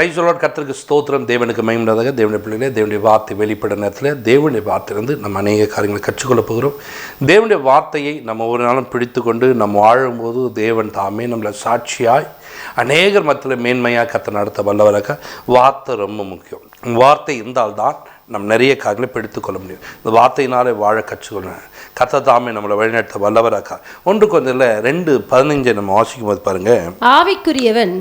பிரைசலோட் கர்த்தருக்கு ஸ்தோத்திரம். தேவனுக்கு மயமுள்ளதாக தேவனுடைய பிள்ளைகளே தேவனுடைய வார்த்தை வெளிப்பட நேரத்தில் தேவனுடைய வார்த்தையிலிருந்து நம்ம அநேக காரியங்களை கற்றுக்கொள்ள போகிறோம். தேவனுடைய வார்த்தையை நம்ம ஒரு நாளும் பிடித்து கொண்டு நம்ம வாழும்போது தேவன் தாமே நம்மளை சாட்சியாய் அநேகர் மத்தியில் மேன்மையாக கத்த நடத்த வல்லவராக. வார்த்தை ரொம்ப முக்கியம். வார்த்தை இருந்தால்தான் நம்ம நிறைய காரியங்களை பிடித்து கொள்ள முடியும். இந்த வார்த்தையினாலே வாழ கற்றுக்கொள்ளணும் கத்த தாமே நம்மளை வழிநடத்த வல்லவராக்கா ஒன்று கொஞ்சம் இல்லை ரெண்டு பதினஞ்சை நம்ம வாசிக்கும் போது பாருங்கள் ஆவிக்குரியவன்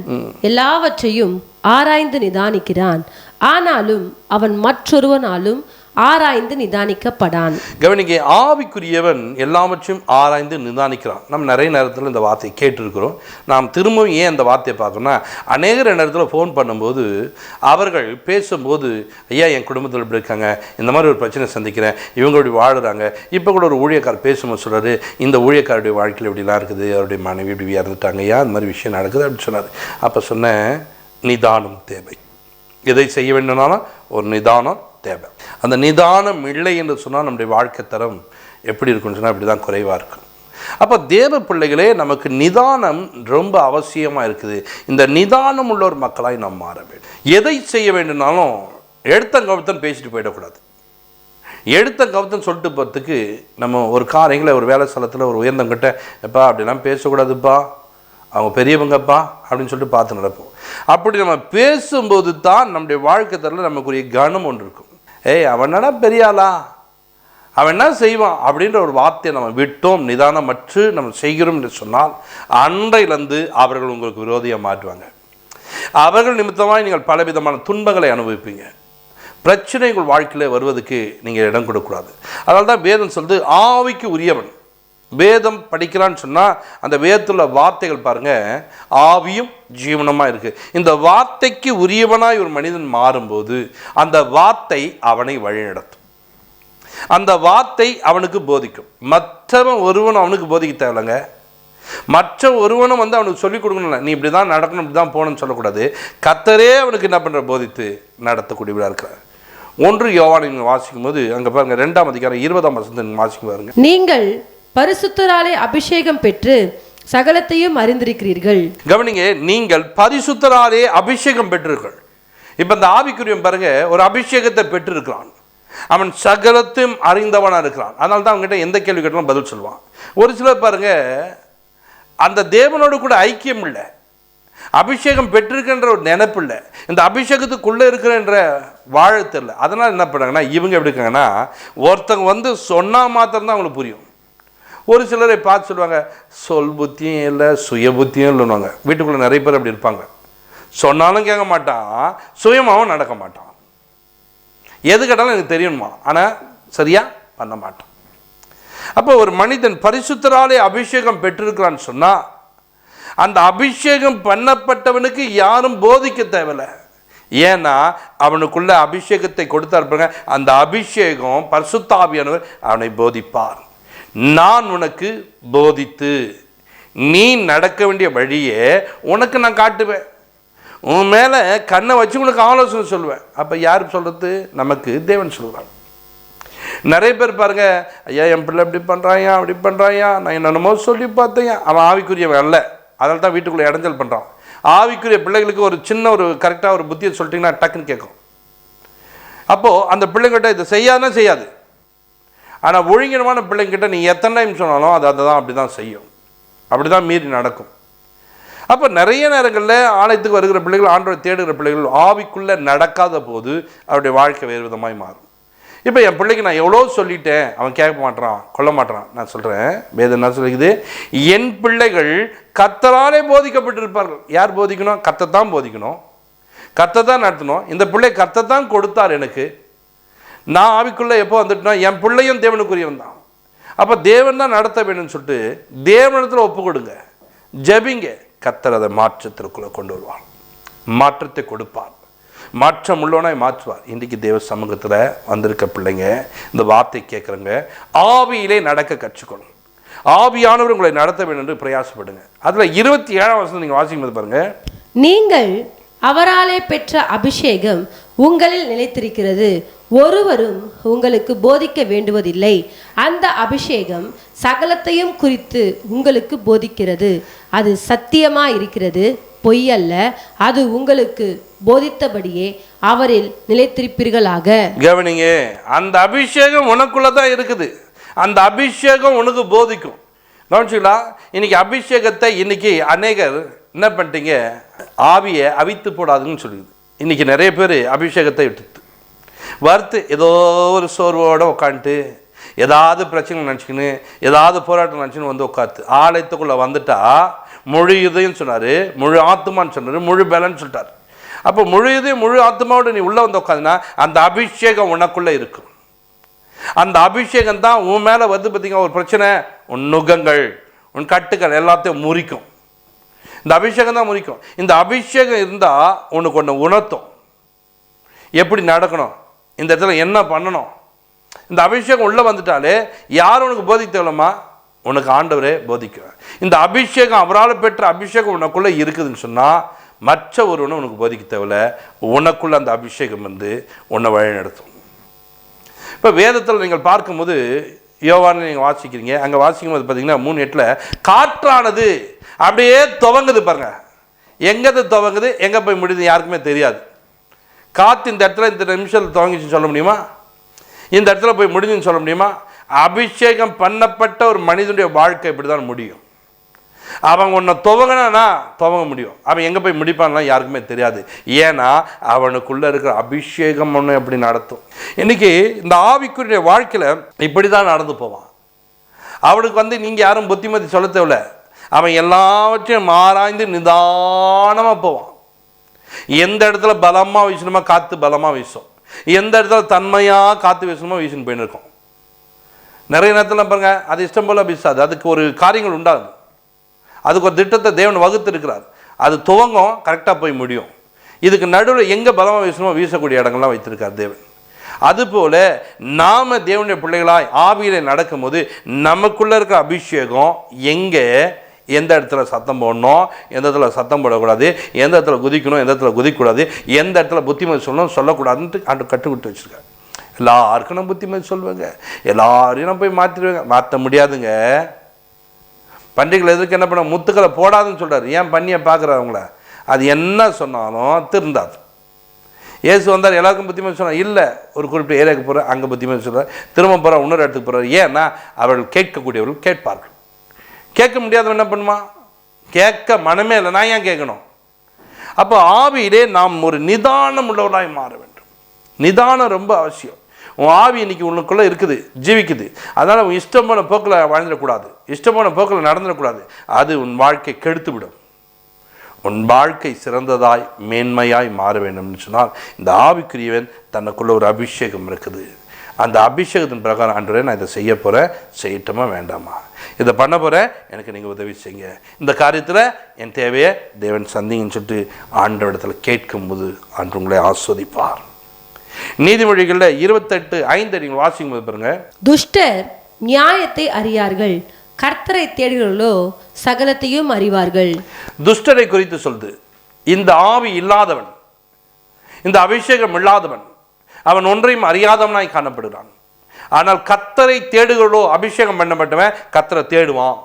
எல்லாவற்றையும் ஆராய்ந்து நிதானிக்கிறான். ஆனாலும் அவன் மற்றொருவனாலும் ஆராய்ந்து நிதானிக்கப்படான். கவனிக்க ஆவிக்குரியவன் எல்லாவற்றையும் ஆராய்ந்து நிதானிக்கிறான். நம்ம நிறைய நேரத்தில் இந்த வார்த்தையை கேட்டிருக்கிறோம். நாம் திரும்பவும் ஏன் அந்த வார்த்தையை பார்க்கணும்னா அநேக நேரத்தில் ஃபோன் பண்ணும்போது அவர்கள் பேசும்போது ஐயா என் குடும்பத்தில் இப்படி இருக்காங்க. இந்த மாதிரி ஒரு பிரச்சனை சந்திக்கிறேன். இவங்க இப்படி வாழுறாங்க. இப்போ கூட ஒரு ஊழியக்கார் பேசும்போது சொல்கிறார் இந்த ஊழியக்காருடைய வாழ்க்கையில் இப்படிலாம் இருக்குது. அவருடைய மனைவி இப்படி இறந்துட்டாங்க ஐயா இந்த மாதிரி விஷயம் நடக்குது அப்படின்னு சொன்னார். அப்போ சொன்னேன் நிதானம் தேவை. எதை செய்ய வேண்டும்னாலும் ஒரு நிதானம் தேவை. அந்த நிதானம் இல்லை என்று சொன்னால் நம்முடைய வாழ்க்கை தரம் எப்படி இருக்குன்னு சொன்னால் இப்படி தான் குறைவாக இருக்கும். அப்போ தேவ பிள்ளைகளே நமக்கு நிதானம் ரொம்ப அவசியமாக இருக்குது. இந்த நிதானம் உள்ள ஒரு மக்களாய் நாம் மாற வேண்டும். எதை செய்ய வேண்டும்னாலும் எடுத்தன் கவுத்தன் பேசிட்டு போயிடக்கூடாது. எடுத்த கவுத்தன் சொல்லிட்டு போகிறதுக்கு நம்ம ஒரு காரியங்களை ஒரு வேலை ஸ்தலத்தில் ஒரு உயர்ந்தங்கிட்ட எப்பா அப்படிலாம் பேசக்கூடாதுப்பா. அவங்க பெரியவங்கப்பா அப்படின்னு சொல்லிட்டு பார்த்து நடப்போம். அப்படி நம்ம பேசும்போது தான் நம்முடைய வாழ்க்கை தரல நமக்குரிய கனம் ஒன்று இருக்கும். ஏய் அவனடா பெரியாளா அவன் என்ன செய்வான் அப்படின்ற ஒரு வார்த்தையை நம்ம விட்டோம் நிதானமற்று நம்ம செய்கிறோம் என்று சொன்னால் அன்றையிலிருந்து அவர்கள் உங்களுக்கு விரோதியாக மாற்றுவாங்க. அவர்கள் நிமித்தமாக நீங்கள் பலவிதமான துன்பங்களை அனுபவிப்பீங்க. பிரச்சனைகள் வாழ்க்கையில் வருவதற்கு நீங்கள் இடம் கொடுக்கக்கூடாது. அதனால தான் வேதம் சொல்வது ஆவிக்கு உரியவன் வேதம் படிக்கிறான்னு சொன்னால் அந்த வேதத்தில் வார்த்தைகள் பாருங்க ஆவியும் ஜீவனமாக இருக்குது இந்த வார்த்தைக்கு உரியவனாய் ஒரு மனிதன் மாறும்போது அந்த வார்த்தை அவனை வழிநடத்தும். அந்த வார்த்தை அவனுக்கு போதிக்கும். மற்றவன் ஒருவன் அவனுக்கு போதிக்க தேவையில்லைங்க. மற்ற ஒருவனும் வந்து அவனுக்கு சொல்லிக் கொடுக்கணும் நீ இப்படி தான் நடக்கணும் இப்படி தான் போகணும்னு சொல்லக்கூடாது. கத்தரே அவனுக்கு என்ன பண்ணுற போதித்து நடத்தக்கூடியவராக இருக்கிறார். ஒன்று யோவானின் நீங்கள் வாசிக்கும் போது அங்கே பாருங்க ரெண்டாம் அதிகாரம் இருபதாம் வசந்த வாசிக்கும் பாருங்க. நீங்கள் பரிசுத்தராலே அபிஷேகம் பெற்று சகலத்தையும் அறிந்திருக்கிறீர்கள். கவனிங்க நீங்கள் பரிசுத்தராலே அபிஷேகம் பெற்றீர்கள் இப்போ இந்த ஆவிக்குரியம் பாருங்க ஒரு அபிஷேகத்தை பெற்றிருக்கிறான். அவன் சகலத்தையும் அறிந்தவனாக இருக்கிறான். அதனால தான் அவங்ககிட்ட எந்த கேள்வி கேட்டாலும் பதில் சொல்லுவான். ஒரு சிலர் பாருங்க அந்த தேவனோடு கூட ஐக்கியம் இல்லை. அபிஷேகம் பெற்றிருக்கின்ற ஒரு நினைப்பு இல்லை. இந்த அபிஷேகத்துக்குள்ளே இருக்கிறன்ற வாழ தெரியல. அதனால் என்ன பண்ணாங்கன்னா இவங்க எப்படி இருக்காங்கன்னா ஒருத்தங்க வந்து சொன்னால் மாத்திரம்தான் அவங்களுக்கு புரியும். ஒரு சிலரை பார்த்து சொல்லுவாங்க சொல் புத்தியும் இல்லை சுய புத்தியும் இல்லைன்னுவாங்க வீட்டுக்குள்ளே நிறைய பேர் அப்படி இருப்பாங்க. சொன்னாலும் கேட்க மாட்டான் சுயமாகவும் நடக்க மாட்டான். எது கேட்டாலும் எனக்கு தெரியணுமா ஆனால் சரியா? பண்ண மாட்டான். அப்போ ஒரு மனிதன் பரிசுத்தராலே அபிஷேகம் பெற்றிருக்கிறான்னு சொன்னால் அந்த அபிஷேகம் பண்ணப்பட்டவனுக்கு யாரும் போதிக்க தேவையில்ல. ஏன்னா அவனுக்குள்ள அபிஷேகத்தை கொடுத்தார் பாருங்க அந்த அபிஷேகம் பரிசுத்தாவியானவர் அவனை போதிப்பார். நான் உனக்கு போதித்து நீ நடக்க வேண்டிய வழியே உனக்கு நான் காட்டுவேன். உன் மேலே கண்ணை வச்சு உனக்கு ஆலோசனை சொல்லுவேன். அப்போ யார் சொல்கிறது நமக்கு தேவன் சொல்கிறான் நிறைய பேர் பாருங்க ஐயா என் பிள்ளை இப்படி பண்ணுறாயா அப்படி பண்ணுறாயா நான் என்னென்னமோ சொல்லி பார்த்தேன். அவன் ஆவிக்குரியவன் அல்ல. அதனால தான் வீட்டுக்குள்ளே இடைஞ்சல் பண்ணுறான் ஆவிக்குரிய பிள்ளைகளுக்கு ஒரு சின்ன ஒரு கரெக்டாக ஒரு புத்தியை சொல்லிட்டிங்கன்னா டக்குன்னு கேட்கும். அப்போது அந்த பிள்ளைங்கிட்ட இதை செய்யாதுன்னா செய்யாது? ஆனால் ஒழுங்கினமான பிள்ளைங்கிட்ட நீ எத்தனை டைம் சொன்னாலும் அது அதை தான் அப்படி தான் செய்யும். அப்படி தான் மீறி நடக்கும். அப்போ நிறைய நேரங்களில் ஆலயத்துக்கு வருகிற பிள்ளைகள் ஆண்டோரை தேடுகிற பிள்ளைகள் ஆவிக்குள்ளே நடக்காத போது அவருடைய வாழ்க்கை வேறு விதமாய் மாறும். இப்போ என் பிள்ளைக்கு நான் எவ்வளோ சொல்லிட்டேன். அவன் கேட்க மாட்டான் கொல்ல மாட்டான் நான் சொல்கிறேன் வேதம் என்ன சொல்லிக்குது என் பிள்ளைகள் கத்தராலே போதிக்கப்பட்டிருப்பார்கள். யார் போதிக்கணும்? கத்தத்தான் போதிக்கணும். கத்தை தான் நடத்தணும். இந்த பிள்ளை கத்தை தான் கொடுத்தார் எனக்கு. நான் ஆவிக்குள்ளே எப்போ வந்துட்டேன்னா என் பிள்ளையும் தேவனுக்குரியவன் தான். அப்போ தேவன் தான் நடத்த வேணும்னு சொல்லிட்டு தேவனத்தில் ஒப்பு கொடுங்க. ஜெபிங்க. கத்தர் அதை மாற்றத்திற்குள்ளே கொண்டு வருவார். மாற்றத்தை கொடுப்பார். மாற்றம் உள்ளவனாய் மாற்றுவார். இன்றைக்கு தேவ சமூகத்தில் வந்திருக்க பிள்ளைங்க இந்த வார்த்தை கேட்குறங்க ஆவியிலே நடக்க கற்றுக்கணும். ஆவியானவர் உங்களை நடத்த வேண்டும் என்று பிரயாசப்படுங்க. அதில் இருபத்தி ஏழாம் வருஷம் நீங்கள் வாசிக்கும் போது பாருங்கள் நீங்கள் அவராலே பெற்ற அபிஷேகம் உங்களில் நிலைத்திருக்கிறது. ஒருவரும் உங்களுக்கு போதிக்க வேண்டுவதில்லை. அந்த அபிஷேகம் சகலத்தையும் குறித்து உங்களுக்கு போதிக்கிறது. அது சத்தியமாக இருக்கிறது பொய் அல்ல அது உங்களுக்கு போதித்தபடியே அவரில் நிலைத்திருப்பீர்களாக. கவனிங்க அந்த அபிஷேகம் உனக்குள்ள தான் இருக்குது. அந்த அபிஷேகம் உனக்கு போதிக்கும். கவனிச்சுங்களா இன்னைக்கு அபிஷேகத்தை இன்னைக்கு அநேகர் என்ன பண்ணிட்டீங்க? ஆவியை அவித்து போடாதுன்னு சொல்லுது இன்னைக்கு நிறைய பேர் அபிஷேகத்தை விட்டு வறுத்து ஏதோ ஒரு சோர்வோடு உட்காந்துட்டு ஏதாவது பிரச்சனை நினச்சிக்கின்னு ஏதாவது போராட்டம் நினச்சின்னு வந்து உட்காந்து ஆலயத்துக்குள்ளே வந்துட்டா முழு இதயம் சொன்னார் முழு ஆத்துமான்னு சொன்னார் முழு பலன்னு சொல்லிட்டார். அப்போ முழு இதயம் முழு ஆத்மாவோட நீ உள்ளே வந்து உட்காந்துனா அந்த அபிஷேகம் உனக்குள்ளே இருக்கும். அந்த அபிஷேகம் தான் உன் மேலே வந்து பார்த்திங்கன்னா ஒரு பிரச்சனை உன் நுகங்கள் உன் கட்டுகள் எல்லாத்தையும் முறிக்கும். இந்த அபிஷேகம் தான் முறிக்கும். இந்த அபிஷேகம் இருந்தால் உனக்கு ஒன்று உணர்த்தும். எப்படி நடக்கணும்? இந்த இடத்துல என்ன பண்ணணும்? இந்த அபிஷேகம் உள்ளே வந்துட்டாலே யார் உனக்கு போதிக்க தேவையில்லம்மா உனக்கு ஆண்டவரே போதிக்குவேன் இந்த அபிஷேகம் அவரால் பெற்ற அபிஷேகம் உனக்குள்ளே இருக்குதுன்னு சொன்னால் மற்ற ஒருவனும் உனக்கு போதிக்க தேவையில்ல உனக்குள்ளே அந்த அபிஷேகம் வந்து உன்னை வழிநடத்தும் இப்போ வேதத்தில் நீங்கள் பார்க்கும்போது யோவான்னு நீங்கள் வாசிக்கிறீங்க. அங்கே வாசிக்கும் போது பார்த்தீங்கன்னா மூணு எட்டில் காற்றானது அப்படியே துவங்குது பாருங்க. எங்கே துவங்குது? எங்கே போய் முடியுது யாருக்குமே தெரியாது. காற்று இந்த இடத்துல இந்த நிமிஷத்தில் துவங்கிச்சுன்னு சொல்ல முடியுமா? இந்த இடத்துல போய் முடிஞ்சுன்னு சொல்ல முடியுமா? அபிஷேகம் பண்ணப்பட்ட ஒரு மனிதனுடைய வாழ்க்கை இப்படி தான் முடியும். அவன் உன்னை துவங்கினானா துவங்க முடியும். அவன் எங்கே போய் முடிப்பான்லாம் யாருக்குமே தெரியாது. ஏன்னா அவனுக்குள்ளே இருக்கிற அபிஷேகம் ஒன்று எப்படி நடத்தும். இன்றைக்கி இந்த ஆவிக்குரிய வாழ்க்கையில் இப்படி தான் நடந்து போவான். அவனுக்கு வந்து நீங்கள் யாரும் புத்திமதி சொல்ல தேவையில்ல. அவன் எல்லாவற்றையும் ஆராய்ந்து நிதானமாக போவான். எந்த இடத்துல பலமாக வீசணுமோ காற்று பலமாக வீசும். எந்த இடத்துல தன்மையாக காற்று வீசணுமோ வீசின்னு போயின்னு இருக்கும் நிறைய நேரத்தில் பாருங்கள் அது இஷ்டம் போல வீசாது. அதுக்கு ஒரு காரியங்கள் உண்டாகும் அதுக்கு ஒரு திட்டத்தை தேவன் வகுத்து இருக்கிறார் அது துவங்கும் கரெக்டாக போய் முடியும். இதுக்கு நடுவில் எங்கே பலமாக வீசணுமோ வீசக்கூடிய இடங்கள்லாம் வைத்திருக்கார் தேவன். அதுபோல நாம் தேவனுடைய பிள்ளைகளாய் ஆவியில நடக்கும்போது நமக்குள்ளே இருக்கிற அபிஷேகம் எங்கே? எந்த இடத்துல சத்தம் போடணும் எந்த இடத்துல சத்தம் போடக்கூடாது எந்த இடத்துல குதிக்கணும் எந்த இடத்துல குதிக்கக்கூடாது எந்த இடத்துல புத்திமதி சொல்லணும் சொல்லக்கூடாதுன்ட்டு ஆண்டு கட்டுவிட்டு வச்சுருக்காரு. எல்லாருக்கும் நான் புத்திமதி சொல்லுவேங்க. எல்லாரையும் நான் போய் மாற்றிடுவேங்க மாற்ற முடியாதுங்க. பண்டிகைகள் எதுக்கு என்ன பண்ண முத்துக்களை போடாதுன்னு சொல்கிறார் ஏன் பண்ணியை பார்க்குறவங்கள அது என்ன சொன்னாலும் திருந்தாது. இயேசு வந்தார் எல்லாருக்கும் புத்திமதி சொன்னார். இல்லை ஒரு குறிப்பிட்ட ஏரியாவுக்கு போகிறார் அங்கே புத்திமதி சொல்கிறார் திரும்ப போகிறார் இன்னொரு இடத்துக்கு போகிறார் ஏன்னா அவர்கள் கேட்கக்கூடியவர்கள் கேட்பார்கள். கேட்க முடியாதவன் என்ன பண்ணுமா? கேட்க மனமே இல்லை. நான் ஏன் கேட்கணும்? அப்போ ஆவியிலே நாம் ஒரு நிதானம் உள்ளவராய் மாற வேண்டும். நிதானம் ரொம்ப அவசியம். உன் ஆவி இன்னைக்கு உனக்குள்ளே இருக்குது ஜீவிக்குது. அதனால் உன் இஷ்டம் போன போக்கில் வாழ்ந்துடக்கூடாது. இஷ்டம் போன போக்கில் நடந்துடக்கூடாது. அது உன் வாழ்க்கை கெடுத்து விடும் உன் வாழ்க்கை சிறந்ததாய் மேன்மையாய் மாற வேண்டும்னு சொன்னால் இந்த ஆவிக்குரியவன் தனக்குள்ள ஒரு அபிஷேகம் இருக்குது. அந்த அபிஷேகத்தின் பிரகாரம் ஆண்டவரே நான் இதை செய்ய போகிறேன் செய்யட்டுமா? வேண்டாமா? இதை பண்ண போகிறேன் எனக்கு நீங்கள் உதவி செய்யுங்க. இந்த காரியத்தில் என் தேவையை தேவன் சந்திங்கன்னு சொல்லிட்டு ஆண்டவரிடத்தில் கேட்கும்போது ஆண்டு உங்களை ஆஸ்வதிப்பார். நீதிமொழிகளில் இருபத்தெட்டு ஐந்து நீங்கள் வாசிக்கும் போது பாருங்க. துஷ்டர் நியாயத்தை அறியார்கள். கர்த்தரை தேடுகளோ சகலத்தையும் அறிவார்கள். துஷ்டரை குறித்து சொல்லுது. இந்த ஆவி இல்லாதவன் இந்த அபிஷேகம் இல்லாதவன் அவன் ஒன்றையும் அறியாதவனாய் காணப்படுகிறான். ஆனால் கத்தரை தேடுகளோ அபிஷேகம் பண்ணப்பட்டவன் கத்தரை தேடுவான்.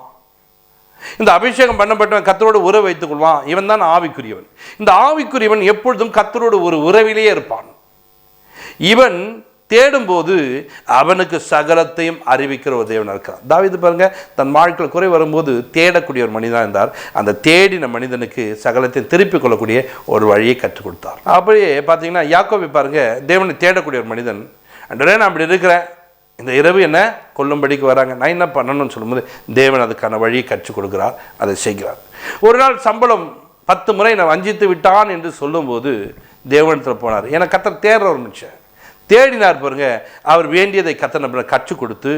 இந்த அபிஷேகம் பண்ணப்பட்டவன் கத்தரோடு உறவு வைத்துக் கொள்வான். இவன் தான் ஆவிக்குரியவன். இந்த ஆவிக்குரியவன் எப்பொழுதும் கத்தரோடு ஒரு உறவிலேயே இருப்பான். இவன் தேடும்போது அவனுக்கு சகலத்தையும் அறிவிக்கிற ஒரு தேவன் இருக்கிறான் தாவிது பாருங்க தன் வாழ்க்கையில் குறை வரும்போது தேடக்கூடிய ஒரு மனிதனாக இருந்தார். அந்த தேடின மனிதனுக்கு சகலத்தையும் திருப்பிக் கொள்ளக்கூடிய ஒரு வழியை கற்றுக் கொடுத்தார். அப்படியே பார்த்தீங்கன்னா யாக்கோபி பாருங்க தேவனை தேடக்கூடிய ஒரு மனிதன். அன்றே நான் அப்படி இருக்கிறேன். இந்த இரவு என்ன? கொல்லும்படிக்கு வராங்க. நான் என்ன பண்ணணும்னு சொல்லும்போது தேவன் அதுக்கான வழியை கற்றுக் கொடுக்குறார் அதை செய்கிறார். ஒரு நாள் சம்பளம் பத்து முறை நான் வஞ்சித்து விட்டான் என்று சொல்லும்போது தேவனத்தில் போனார். ஏன்னா கத்தர் தேடுற ஒரு மனுஷன். தேடினார் பாருங்க அவர் வேண்டியதை கத்தனை கற்றுக் கொடுத்து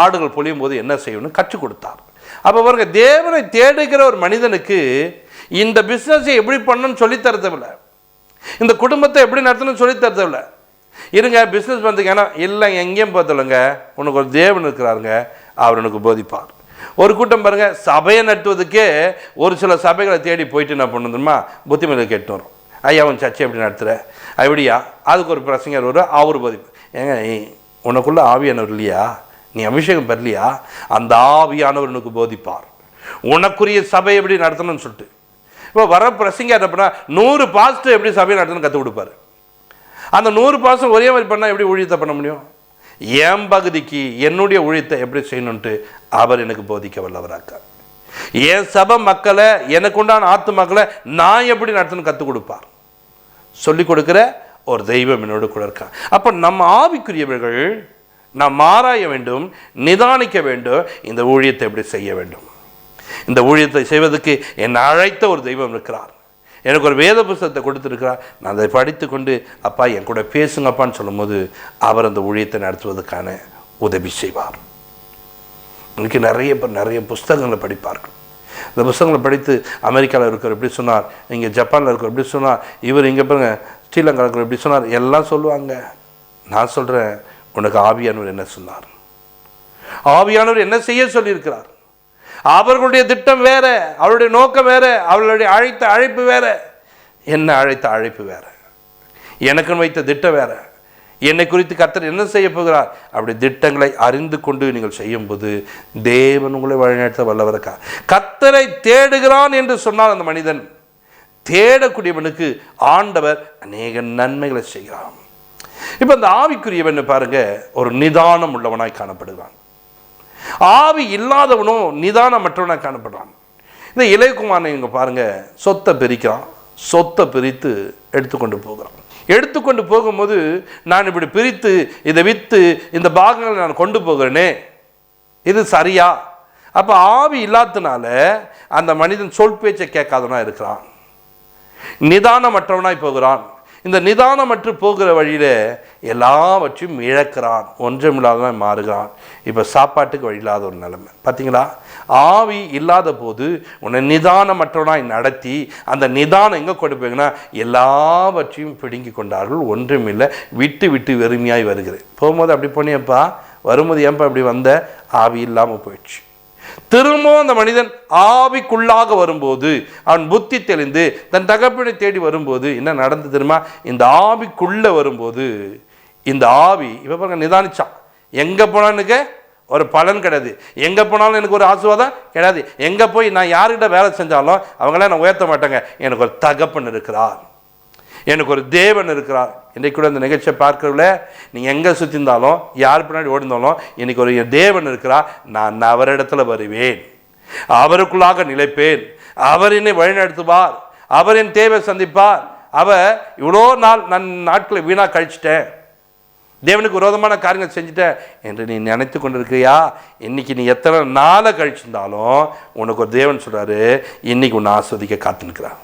ஆடுகள் பொழியும் போது என்ன செய்யணும்னு கற்றுக் கொடுத்தார் அப்போ பாருங்க தேவனை தேடுகிற ஒரு மனிதனுக்கு இந்த பிஸ்னஸை எப்படி பண்ணணும்னு சொல்லித் தரதில்லை இந்த குடும்பத்தை எப்படி நடத்தணும்னு சொல்லித் தரதில்லை இருங்க பிஸ்னஸ் பண்ணுறதுக்கு ஏன்னா இல்லை எங்கேயும் பார்த்தலங்க உனக்கு ஒரு தேவன் இருக்கிறாருங்க. அவர் உனக்கு போதிப்பார். ஒரு கூட்டம் பாருங்க சபையை நடத்துவதுக்கே ஒரு சில சபைகளை தேடி போயிட்டு என்ன பண்ணுதுமா புத்திமதி கேட்டு வரும். ஐயா உன் சர்ச்சை எப்படி நடத்துகிற அப்படியா? அதுக்கு ஒரு பிரசங்கர் வரும் அவர் பதிப்பு ஏங்க உனக்குள்ளே ஆவியானவர் இல்லையா? நீ அபிஷேகம் பெறலையா? அந்த ஆவியானவர் உனக்கு போதிப்பார். உனக்குரிய சபை எப்படி நடத்தணும்னு சொல்லிட்டு. இப்போ வர பிரசங்க என்ன நூறு பாஸ்ட்டு எப்படி சபையை நடத்தணும்னு கற்றுக் கொடுப்பாரு. அந்த நூறு பாசம் ஒரே மாதிரி பண்ணால் எப்படி ஊழியத்தை பண்ண முடியும்? என் பகுதிக்கு என்னுடைய ஊழியத்தை எப்படி செய்யணுன்ட்டு அவர் எனக்கு போதிக்க வல்லவராக்கார். என் சபை மக்களை எனக்கு உண்டான ஆத்து மக்களை நான் எப்படி நடத்தணும் கற்றுக் கொடுப்பார். சொல்லிக் கொடுக்குற ஒரு தெய்வம் என்னோடு கூட இருக்கான் அப்போ நம்ம ஆவிக்குரியவர்கள் நாம் ஆராய வேண்டும் நிதானிக்க வேண்டும் இந்த ஊழியத்தை எப்படி செய்ய வேண்டும். இந்த ஊழியத்தை செய்வதற்கு என்னை அழைத்த ஒரு தெய்வம் இருக்கிறார். எனக்கு ஒரு வேத புஸ்தகத்தை கொடுத்துருக்கிறார். நான் அதை படித்து கொண்டு அப்பா என் கூட பேசுங்கப்பான்னு சொல்லும்போது அவர் அந்த ஊழியத்தை நடத்துவதற்கான உதவி செய்வார். இன்னைக்கு நிறைய நிறைய புஸ்தகங்களை படிப்பார்கள். இந்த புஸ்தகங்களை படித்து அமெரிக்காவில் இருக்கிற எப்படி சொன்னார் இங்கே ஜப்பானில் இருக்கிற எப்படி சொன்னார் இவர் இங்கே பாருங்க ஸ்ரீலங்காவில் இருக்கிற எப்படி சொன்னார் எல்லாம் சொல்லுவாங்க. நான் சொல்கிறேன் உனக்கு ஆவியானவர் என்ன சொன்னார்? ஆவியானவர் என்ன செய்ய சொல்லியிருக்கிறார்? அவர்களுடைய திட்டம் வேற அவருடைய நோக்கம் வேற அவர்களுடைய அழைத்த அழைப்பு வேற. என்ன அழைத்த அழைப்பு வேற? எனக்கு வைத்த திட்டம் வேற. என்னை குறித்து கர்த்தர் என்ன செய்ய போகிறார்? அப்படி திட்டங்களை அறிந்து கொண்டு நீங்கள் செய்யும்போது தேவன் உங்களை வழிநடத்த வல்லவருக்கா. கர்த்தரை தேடுகிறான் என்று சொன்னால் அந்த மனிதன் தேடக்கூடியவனுக்கு ஆண்டவர் அநேக நன்மைகளை செய்கிறான். இப்போ இந்த ஆவிக்குரியவன் பாருங்க ஒரு நிதானம் உள்ளவனாய் காணப்படுகிறான். ஆவி இல்லாதவனும் நிதானமற்றவனாக காணப்படுறான். இந்த இளையகுமாரனை இங்கே பாருங்க சொத்தை பிரிக்கிறான். சொத்தை பிரித்து எடுத்துக்கொண்டு போகிறான். எடுத்துக்கொண்டு போகும்போது நான் இப்படி பிரித்து இதை விற்று இந்த பாகங்களை நான் கொண்டு போகிறேனே. இது சரியா? அப்போ ஆவி இல்லாததுனால அந்த மனிதன் சொல் பேச்சை கேட்காதவனா இருக்கிறான். நிதானமற்றவனாய் போகிறான். இந்த நிதானமற்று போகிற வழியில் எல்லாவற்றையும் இழக்கிறான். ஒன்றுமில்லாதவன் மாறுகிறான். இப்போ சாப்பாட்டுக்கு வழி இல்லாத ஒரு நிலைமை. பார்த்தீங்களா ஆவி இல்லாத போது உன்னை நிதானமற்றவனாய் நடத்தி அந்த நிதானம் எங்கே கொண்டு போய்ங்கன்னா எல்லாவற்றையும் பிடுங்கி கொண்டார்கள் ஒன்றுமில்லை. விட்டு விட்டு வெறுமையாய் வருகிறது. போகும்போது அப்படி போனியப்பா வரும்போது ஏன்பா அப்படி வந்த? ஆவி இல்லாமல் போயிடுச்சு. திரும்பவும் அந்த மனிதன் ஆவிக்குள்ளாக வரும்போது அவன் புத்தி தெளிந்து தன் தகப்பினை தேடி வரும்போது என்ன நடந்து தெரியுமா? இந்த ஆவிக்குள்ளே வரும்போது இந்த ஆவி இப்போ பாருங்க நிதானிச்சான். எங்கே போனான்னுக்க ஒரு பலன் கிடையாது. எங்கே போனாலும் எனக்கு ஒரு ஆசீர்வாதம் கிடையாது. எங்கே போய் நான் யார்கிட்ட வேலை செஞ்சாலும் அவங்களாம் நான் உயர்த்த மாட்டேங்க. எனக்கு ஒரு தகப்பன் இருக்கிறார். எனக்கு ஒரு தேவன் இருக்கிறார். இன்றைக்கு கூட இந்த நிகழ்ச்சியை பார்க்கறதுல நீங்கள் எங்கே சுற்றிருந்தாலும் யார் பின்னாடி ஓடிந்தாலும் எனக்கு ஒரு தேவன் இருக்கிறார். நான் அவரிடத்துல வருவேன். அவருக்குள்ளாக நிலைப்பேன். அவர் என்னை வழிநடத்துவார். அவர் என் தேவை சந்திப்பார். அவர் இவ்வளோ நாள் நான் நாட்களை வீணாக கழிச்சிட்டேன். தேவனுக்கு விரோதமான காரியங்கள் செஞ்சுட்டேன் என்று நீ நினைத்து கொண்டிருக்கியா இன்னைக்கு நீ எத்தனை நாளை கழிச்சிருந்தாலும் உனக்கு ஒரு தேவன் சொல்கிறாரு இன்னைக்கு உன்னை ஆஸ்வதிக்க காத்து நிற்கிறார்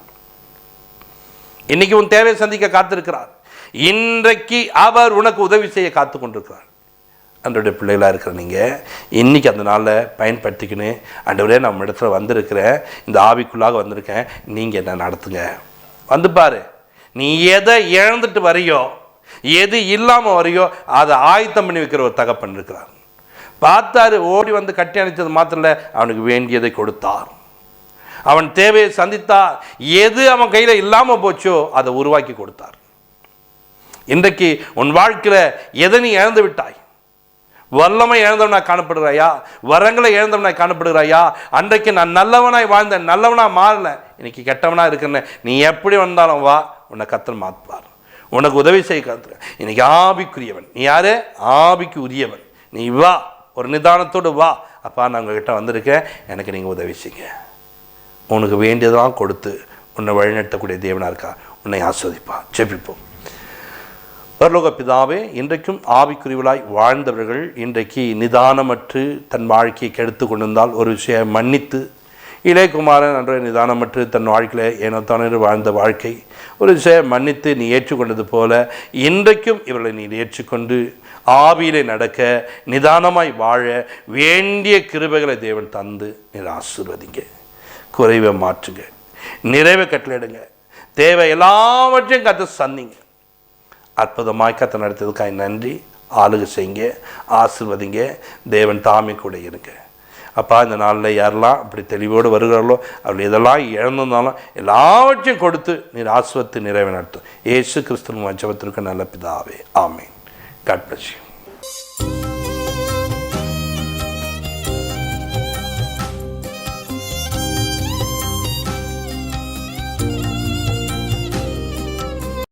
இன்னைக்கு உன் தேவையை சந்திக்க காத்திருக்கிறார். இன்றைக்கு அவர் உனக்கு உதவி செய்ய காத்து கொண்டிருக்கிறார். அன்றைய பிள்ளைகளாக இருக்கிற நீங்கள் இன்றைக்கி அந்த நாளில் பயன்படுத்திக்கணும் ஆண்டவரே நம்ம இடத்துல வந்திருக்கிறேன் இந்த ஆவிக்குள்ளாக வந்திருக்கேன். நீங்கள் என்ன நடத்துங்க? வந்து பாரு. நீ எதை இழந்துட்டு வரையோ எது இல்லாமல் வரையோ அதை ஆயத்தம் பண்ணி வைக்கிற ஒரு தகப்பன் இருக்கிறார். பார்த்தாரு ஓடி வந்து கட்டி அணைத்தது மாத்திரம் இல்லை அவனுக்கு வேண்டியதை கொடுத்தார். அவன் தேவையை சந்தித்தார். எது அவன் கையில் இல்லாமல் போச்சோ அதை உருவாக்கி கொடுத்தார். இன்றைக்கு உன் வாழ்க்கையில் எதை நீ இழந்து விட்டாய்? வல்லமை இழந்தவனாய் காணப்படுகிறாயா? வரங்களை இழந்தவனாய் காணப்படுகிறாயா? அன்றைக்கு நான் நல்லவனாய் வாழ்ந்தேன் நல்லவனாக மாறல இன்னைக்கு கெட்டவனா இருக்கிறேன் நீ எப்படி வந்தாலும் வா உன்னை கத்தல் மாற்றுவார் உனக்கு உதவி செய்ய காத்துக்க. இன்னைக்கு ஆவிக்குரியவன். நீ யாரு? ஆவிக்கு உரியவன் நீ வா. ஒரு நிதானத்தோடு வா. அப்பா நான் உங்ககிட்ட வந்திருக்கேன். எனக்கு நீங்கள் உதவி செய்யுங்க. உனக்கு வேண்டியதெல்லாம் கொடுத்து உன்னை வழிநடத்தக்கூடிய தேவனாக இருக்கா? உன்னை ஆஸ்வதிப்பா. ஜெபிப்போம். பரலோக பிதாவே இன்றைக்கும் ஆவிக்குரிவலாய் வாழ்ந்தவர்கள் இன்றைக்கு நிதானமற்று தன் வாழ்க்கையை கெடுத்து கொண்டிருந்தால் ஒரு விஷயம் மன்னித்து இளையகுமாரன் என்ற நிதானமற்று தன் வாழ்க்கையில் ஏனோத்தானே வாழ்ந்த வாழ்க்கை. ஒரு விஷயம் மன்னித்து நீ ஏற்றுக்கொண்டது போல இன்றைக்கும் இவர்களை நீ ஏற்றுக்கொண்டு ஆவியிலே நடக்க நிதானமாய் வாழ வேண்டிய கிருபைகளை தேவன் தந்து நீர் ஆசிர்வதிங்க. குறைவை மாற்றுங்க. நிறைவை கட்டளிடுங்க தேவை எல்லாவற்றையும் கற்று சந்திங்க. அற்புதமாய் கத்த நடத்ததுக்காக நன்றி. ஆளுகை செய்யுங்க. ஆசிர்வதிங்க. தேவன் தாமே கூட இருங்க. அப்பா இந்த நாளில் யாரெல்லாம் அப்படி தெளிவோடு வருகிறார்களோ அவர்கள் எதெல்லாம் இழந்திருந்தாலும் எல்லாவற்றையும் கொடுத்து நீர் ஆஸ்வத்து நிறைவு நடத்தும் ஏசு கிறிஸ்துவ ஜபத்திற்கு நல்ல பிதாவே. ஆமீன். God bless you